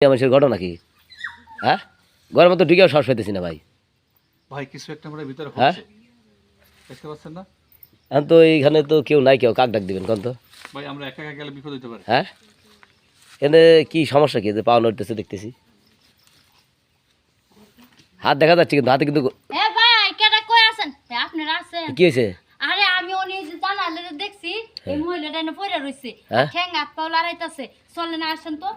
মানুষের ঘটনা কি? হ্যাঁ? ঘরের মতো ঢুকেও শ্বাস হইতেছি না ভাই। ভাই কিছু একটা ভিতরে হ্যাঁ? দেখতে পাচ্ছেন না? এখন তো এইখানে তো কেউ নাই কেউ কাক ডাক দিবেন কোন তো? ভাই আমরা একা একা গেলে বিপদ হতে পারে। হ্যাঁ? এনে কি সমস্যা কি? যে পাওয়া নড়তেছে দেখতেছি। হাত দেখা যাচ্ছে কিন্তু হাতে কিন্তু এ ভাই কেডা কই আছেন? আপনারা আছেন? কি হয়েছে আরে আমি জানালে দেখছি। এই মহিলাটা এনে পড়ে রইছে। হ্যাঁ? ঠ্যাং হাত পাও লড়াইতাছে। চলে আসেন তো।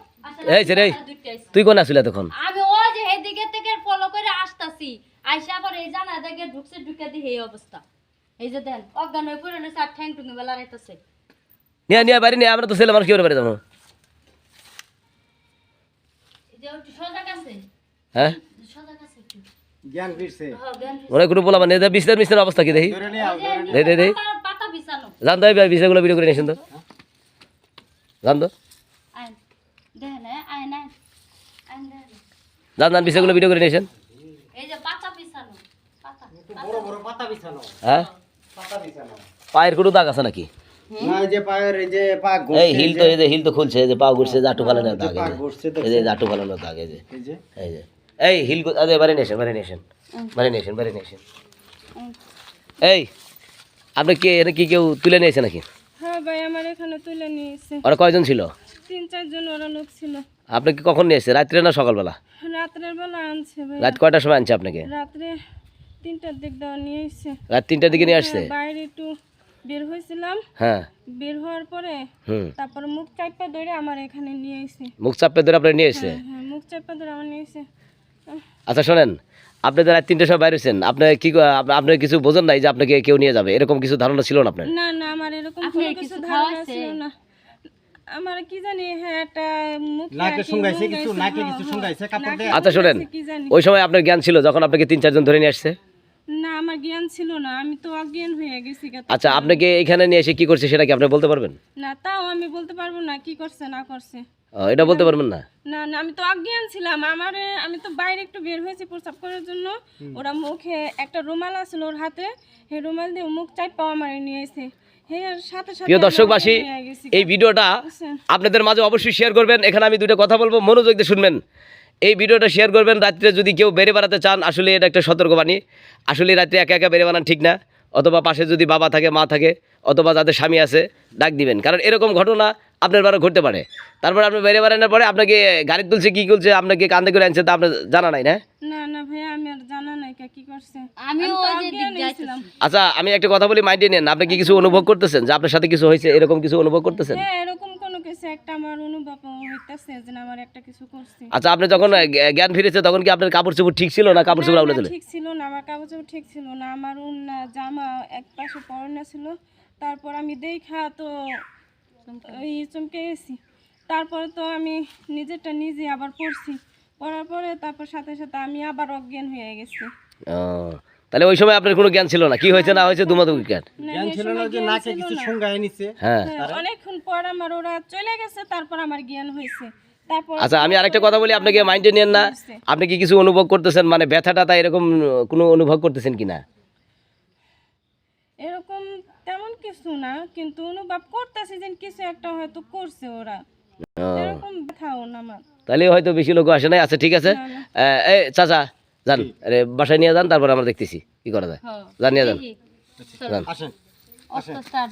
এই যে রে। আসেন, দুইটা আইছে। তুই কোন আসলে তখন? আমি ওই যে এদিকে থেকে ফলো করে আসতাছি আইসা আবার এই জানা দেখে ঢুকছে ঢুকে দিয়ে এই অবস্থা। এই যে দেন অজ্ঞান হয়ে পড়ে রয়েছে আর ঠ্যাং টুঙ্গি বেলা রাইতাছে নিয়ে নিয়ে বাড়ি নিয়ে আমরা তো ছেলে মানুষ কি করে বাড়ি যাব? আছে? হ্যাঁ? হ্যাঁ, মনে বলা মানে বিস্তার অবস্থা কি দেখি? দে দে দে। জান তো ভাই বিষয়গুলো ভিডিও করে নিয়েছেন তো। জান তো আইন দেখেন আইন আইন। আইন জান জান বিষয়গুলো ভিডিও করে নিয়েছেন এই যে পাতা বিছানো পাতা বড় বড় পাতা বিছানো হ্যাঁ? পাতা বিছানো পায়ের কোনো দাগ আছে নাকি? না এই যে পায়ের এই যে পা এই হিল তো এই যে হিল তো খুলছে এই যে পা ঘুরছে জাটু ফালানোর দাগ এই যে। এই জাটু ফালানোর দাগ এই যে। এই যে। এই হিল আরে বাড়ি নিয়েছেন বাড়ি নিয়েছেন বাড়ি নিয়েছেন বাড়ি নিয়েছেন এই। আপনি কি এখানে কি কেউ তুলে নিয়েছে নাকি? হ্যাঁ ভাই আমার এখানে তুলে নিয়েছে। ওরা কয়জন ছিল? তিন চারজন ওরা লোক ছিল। আপনি কি কখন নিয়েছে? রাত্রে না সকালবেলা? রাত্রের বেলা আনছে ভাই। রাত কয়টার সময় আনছে আপনাকে? রাত্রে তিনটার দিক নিয়ে এসছে। রাত তিনটার দিকে নিয়ে আসছে? বাইরে একটু বের হয়েছিলাম। হ্যাঁ। বের হওয়ার পরে তারপর মুখ চাপা ধরে আমার এখানে নিয়ে এসে। মুখ চাপে ধরে আপনি নিয়ে এসছে? হ্যাঁ মুখ চাপা ধরে আমার নিয়ে এসে। আচ্ছা শোনেন। আপনি তো রাত তিনটার সময় বাইরে হয়েছেন আপনি কি আপ- আপনি কিছু বোঝেন নাই যে আপনাকে কেউ নিয়ে যাবে? এরকম কিছু ধারণা ছিল না আপনার? না না আমার এরকম আপনার কোনো কিছু ধারণা ছিল না। আমার কি জানি হ্যাঁ একটা নাকে শুঙ্গাইছে কিছু? নাকে কিছু শুঙ্গাইছে কাপড় দিয়ে আচ্ছা শোনেন। ওই সময় আপনার জ্ঞান ছিল যখন আপনাকে তিন চারজন ধরে নিয়ে আসছে? না আমার জ্ঞান ছিল না। আমি তো অজ্ঞান হয়ে গেছি আচ্ছা আপনাকে এখানে নিয়ে এসে কি করছে সেটা কি আপনি বলতে পারবেন? না তাও আমি বলতে পারব না কি করছে না করছে। এটা বলতে পারবেন না? না না আমি তো অজ্ঞান ছিলাম আমার আমি তো বাইরে একটু বের হয়েছি প্রস্রাব করার জন্য। ওরা মুখে একটা রুমাল আছিল ওর হাতে। সেই রুমাল দিয়ে মুখ চাই পাওয়া মারে নিয়ে এসে হে সাথে সাথে প্রিয় দর্শকবাসী। এই ভিডিওটা আপনাদের মাঝে অবশ্যই শেয়ার করবেন। এখানে আমি দুটো কথা বলব। মনোযোগ দিয়ে শুনবেন। এই ভিডিওটা শেয়ার করবেন। রাত্রে যদি কেউ বেড়ে বেড়াতে চান আসলে এটা একটা সতর্কবাণী। আসলে রাত্রে একা একা বেড়ে বানান ঠিক না। অথবা পাশে যদি বাবা থাকে মা থাকে অথবা যাদের স্বামী আছে ডাক দিবেন। কারণ এরকম ঘটনা আপনার বারো ঘুরতে পারে। তারপর আপনি বেড়ে বেড়ানোর পরে আপনাকে গাড়ি তুলছে কি করছে আপনাকে কান্দে করে আনছে তা আপনার জানা নাই না? না না ভাইয়া আমি আর জানা নাই কা কি করছে। আমি তো ওই যে অজ্ঞান দিক হয়েছিলাম। যাইতেছি আচ্ছা আমি একটা কথা বলি মাইন্ডে নেন আপনি কি কিছু অনুভব করতেছেন? যে আপনার সাথে কিছু হয়েছে এরকম কিছু অনুভব করতেছেন? হ্যাঁ এরকম কোনো কিছু একটা আমার অনুভব হইতাছে যে আমার একটা কিছু করছে। আচ্ছা আপনি যখন জ্ঞান ফিরেছে তখন কি আপনার কাপড় চোপড় ঠিক ছিল না কাপড় চোপড় আউলে ঠিক ছিল না আমার কাগজ ঠিক ছিল না আমার জামা এক পাশে পরানো ছিল। তারপর আমি দেখা তো এই চমকে গেছি। তারপরে তো আমি নিজেরটা নিজে আবার পড়ছি। পড়ার পরে তারপর সাথে সাথে আমি আবার অজ্ঞান হয়ে গেছি। তাহলে ওই সময় আপনার কোনো জ্ঞান ছিল না? কি হয়েছে না হয়েছে দুমাদুকি জ্ঞান? জ্ঞান ছিল না যে নাকে কিছু। শুঙ্গাই নিছে। হ্যাঁ। হ্যাঁ, অনেকক্ষণ পর আমার ওরা চলে গেছে তারপর আমার জ্ঞান হয়েছে। তারপর আচ্ছা আমি আরেকটা কথা বলি আপনাকে মাইন্ডে নিয়েন না? আপনি কি কিছু অনুভব করতেছেন? মানে ব্যথা টাথা এরকম কোনো অনুভব করতেছেন কিনা? এরকম কিছু না কিন্তু অনুভব করতেছি যে কিছু একটা হয়তো করছে ওরা। এরকম ব্যথাও না আমার। তাহলে হয়তো বেশি লোক আসে নাই? আচ্ছা ঠিক আছে। আহ, এই চাচা যান। আরে বাসায় নিয়ে যান তারপর আমরা দেখতেছি। কি করা যায়? হ্যাঁ। যান নিয়ে যান। আসেন। স্টার্ট